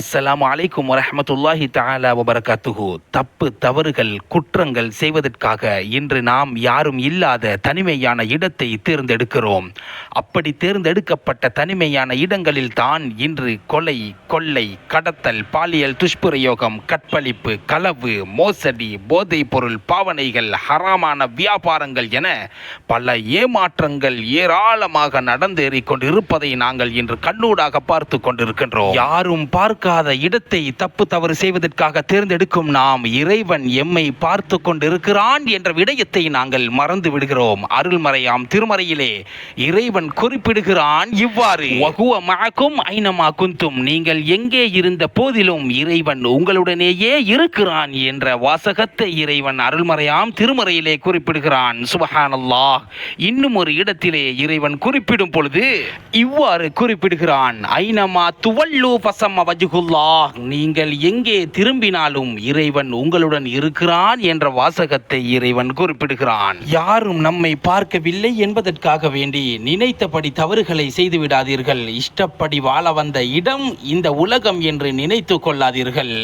அஸ்ஸலாம் அலைக்கும் வரமத்துல்லாஹி தாலா வபரகாத்துஹு. தப்பு தவறுகள் குற்றங்கள் செய்வதற்காக இன்று நாம் யாரும் இல்லாத தனிமையான இடத்தை தேர்ந்தெடுக்கிறோம். அப்படி தேர்ந்தெடுக்கப்பட்ட தனிமையான இடங்களில் தான் இன்று கொலை கொள்ளை கடத்தல் பாலியல் துஷ்பிரயோகம் கற்பழிப்பு களவு மோசடி போதைப் பொருள் பாவனைகள் ஹராமான வியாபாரங்கள் என பல ஏமாற்றங்கள் ஏராளமாக நடந்தேறிக் கொண்டிருப்பதை நாங்கள் இன்று கண்ணூடாக பார்த்து கொண்டிருக்கின்றோம். யாரும் பார்க்காத இடத்தை தப்பு தவறு செய்வதற்காக தேர்ந்தெடுக்கும் நாம் இறைவன் எம்மை பார்த்து கொண்டிருக்கிறான் என்ற விடயத்தை நாங்கள் மறந்து விடுகிறோம். அருள்மறையாம் திருமறையிலே இறைவன் குறிப்பிடுகிறான் இவ்வாறு. வகுவ ஐனமா குந்தும். நீங்கள் எங்கே இருந்த போதிலும் இறைவன் உங்களுடனேயே இருக்கிறான் என்ற வாசகத்தை இறைவன் அருள்மறையாம் திருமறையிலே குறிப்பிடுகிறான். சுபஹானல்லாஹ். இன்னும் ஒரு இடத்திலே இறைவன் குறிப்பிடும் பொழுது இவ்வாறு குறிப்பிடுகிறான். ஐனமா துவல்லு பசம வஜுகுல்லாஹ் நீங்கள் எங்கே திரும்பினாலும் இறைவன் உங்களுடன் இருக்கிறான் என்ற வாசகத்தை இறைவன் குறிப்பிடுகிறான். யாரும் நம்மை பார்க்கவில்லை என்பதற்காக வேண்டி நினைத்தபடி தவறுகளை செய்து விடாதீர்கள் இஷ்டப்படி வாழ வந்த இடம் இந்த உலகம் என்று நினைத்து கொள்ளாதீர்கள்.